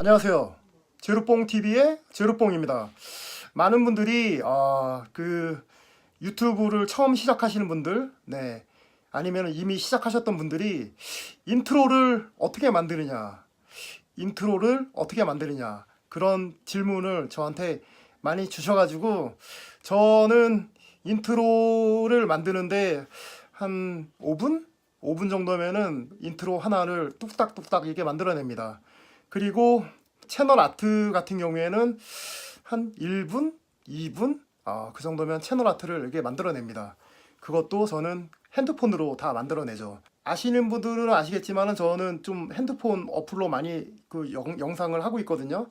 안녕하세요. 제로뽕TV의 제로뽕입니다. 많은 분들이, 어, 그, 유튜브를 처음 시작하시는 분들, 네. 아니면 이미 시작하셨던 분들이 인트로를 어떻게 만드느냐, 인트로를 어떻게 만드느냐, 그런 질문을 저한테 많이 주셔가지고, 저는 인트로를 만드는데 한 5분? 5분 정도면은 인트로 하나를 뚝딱뚝딱 이렇게 만들어냅니다. 그리고 채널 아트 같은 경우에는 한 1분, 2분, 아, 그 정도면 채널 아트를 이렇게 만들어냅니다. 그것도 저는 핸드폰으로 다 만들어내죠. 아시는 분들은 아시겠지만은 저는 좀 핸드폰 어플로 많이 그 영, 영상을 하고 있거든요.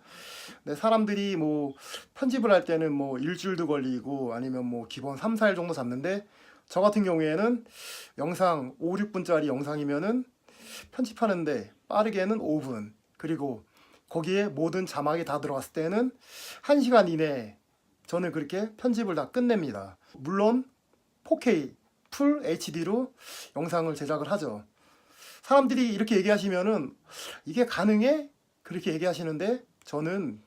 네, 사람들이 뭐 편집을 할 때는 뭐 일주일도 걸리고 아니면 뭐 기본 3, 4일 정도 잡는데 저 같은 경우에는 영상 5, 6분짜리 영상이면은 편집하는데 빠르게는 5분 그리고 거기에 모든 자막이 다 들어갔을 때는 1시간 이내에 저는 그렇게 편집을 다 끝냅니다. 물론 4K 풀 HD로 영상을 제작을 하죠. 사람들이 이렇게 얘기하시면은 이게 가능해? 그렇게 얘기하시는데 저는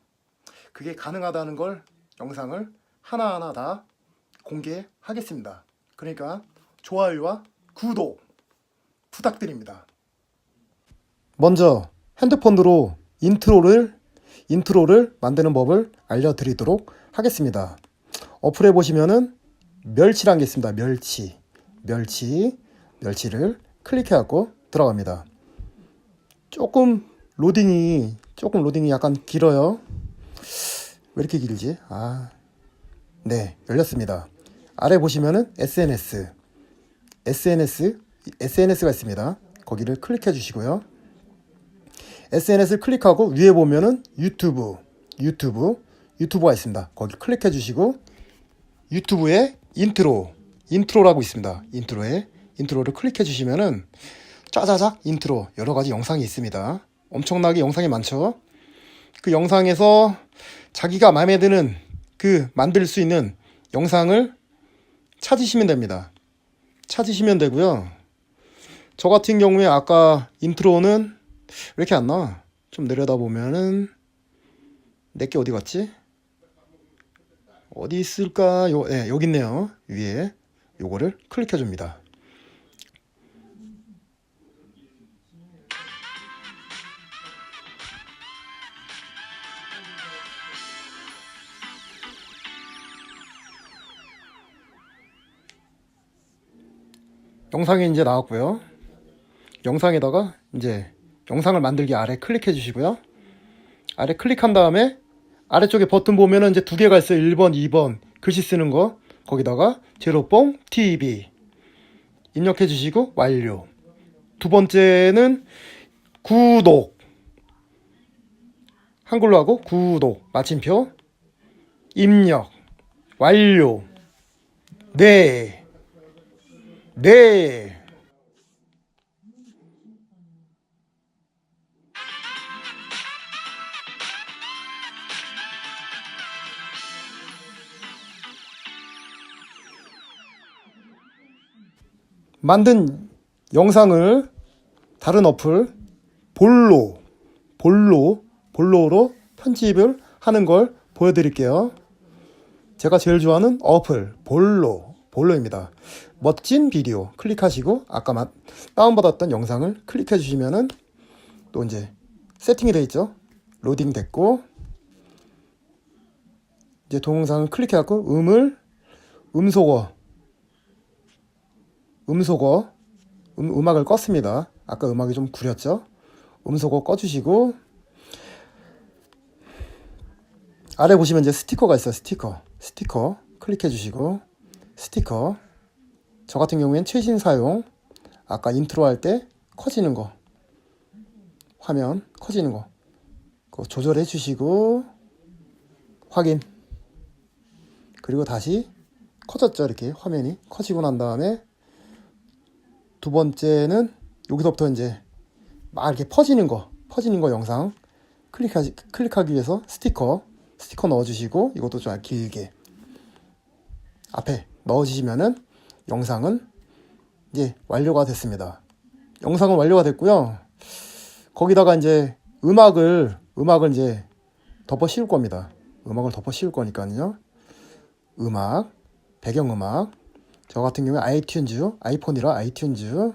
그게 가능하다는 걸 영상을 하나하나 다 공개하겠습니다. 그러니까 좋아요와 구독 부탁드립니다. 먼저 핸드폰으로 인트로를 인트로를 만드는 법을 알려드리도록 하겠습니다. 어플에 보시면은 멸치란 게 있습니다. 멸치, 멸치, 멸치를 클릭해갖고 들어갑니다. 조금 로딩이 조금 로딩이 약간 길어요. 왜 이렇게 길지? 아, 네 열렸습니다. 아래 보시면은 SNS, SNS, SNS가 있습니다. 거기를 클릭해 주시고요. SNS를 클릭하고 위에 보면은 유튜브, 유튜브, 유튜브가 있습니다. 거기 클릭해 주시고 유튜브에 인트로, 인트로라고 있습니다. 인트로에 인트로를 클릭해 주시면은 짜자작 인트로 여러 가지 영상이 있습니다. 엄청나게 영상이 많죠. 그 영상에서 자기가 마음에 드는 그 만들 수 있는 영상을 찾으시면 됩니다. 찾으시면 되고요. 저 같은 경우에 아까 인트로는 왜 이렇게 안 나와? 좀 내려다 보면은 내 게 어디 갔지? 어디 있을까 요? 네, 여기 있네요. 위에 요거를 클릭해 줍니다. 영상이 이제 나왔고요. 영상에다가 이제 영상을 만들기 아래 클릭해 주시고요. 아래 클릭한 다음에 아래쪽에 버튼 보면은 이제 두 개가 있어요. 1번, 2번 글씨 쓰는 거. 거기다가 제로뽕 TV 입력해 주시고 완료. 두 번째는 구독. 한글로 하고 구독. 마침표. 입력. 완료. 네. 네. 만든 영상을 다른 어플 볼로 볼로 볼로로 편집을 하는 걸 보여드릴게요. 제가 제일 좋아하는 어플 볼로 볼로입니다. 멋진 비디오 클릭하시고 아까 마- 다운받았던 영상을 클릭해 주시면은 또 이제 세팅이 되어 있죠. 로딩 됐고 이제 동영상을 클릭해갖고 음을 음소거 음소거 음, 음악을 껐습니다. 아까 음악이 좀 구렸죠. 음소거 꺼주시고 아래 보시면 이제 스티커가 있어요. 스티커 스티커 클릭해 주시고 스티커 저 같은 경우엔 최신 사용 아까 인트로 할 때 커지는 거 화면 커지는 거 조절해 주시고 확인 그리고 다시 커졌죠 이렇게 화면이 커지고 난 다음에 두 번째는 여기서부터 이제 막 이렇게 퍼지는 거 퍼지는 거 영상 클릭하지 클릭하기 위해서 스티커 스티커 넣어주시고 이것도 좀 길게 앞에 넣어주시면은 영상은 이제 완료가 됐습니다. 영상은 완료가 됐고요. 거기다가 이제 음악을 음악을 이제 덮어 씌울 겁니다. 음악을 덮어 씌울 거니까요. 음악, 배경음악. 저 같은 경우에 아이튠즈, 아이폰이라 아이튠즈.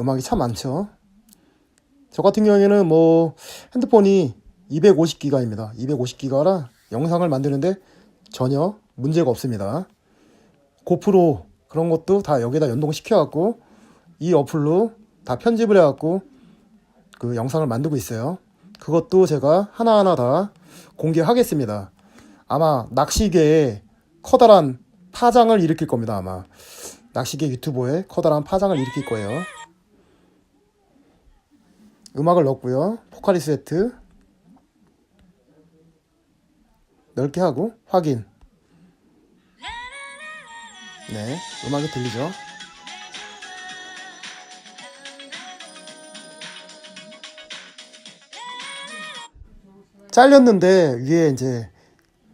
음악이 참 많죠. 저 같은 경우에는 뭐 핸드폰이 250기가입니다. 250기가라 영상을 만드는데 전혀 문제가 없습니다. 고프로 그런 것도 다 여기다 연동시켜갖고 이 어플로 다 편집을 해갖고 그 영상을 만들고 있어요. 그것도 제가 하나하나 다 공개하겠습니다. 아마 낚시계에 커다란 파장을 일으킬 겁니다. 아마 낚시계 유튜버에 커다란 파장을 일으킬 거예요. 음악을 넣었고요. 포카리 세트 넓게 하고 확인. 네, 음악이 들리죠? 잘렸는데 위에 이제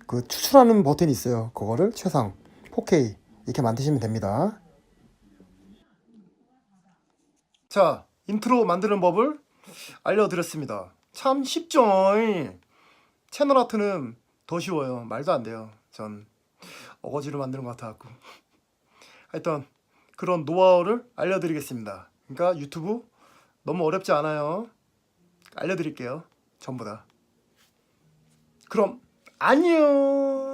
그 추출하는 버튼이 있어요. 그거를 최상 4K 이렇게 만드시면 됩니다. 자, 인트로 만드는 법을 알려드렸습니다. 참 쉽죠? 채널 아트는 더 쉬워요. 말도 안 돼요. 전 어거지로 만드는 것 같아갖고. 하여튼 그런 노하우를 알려드리겠습니다. 그러니까 유튜브 너무 어렵지 않아요. 알려드릴게요. 전부 다. 그럼 안녕.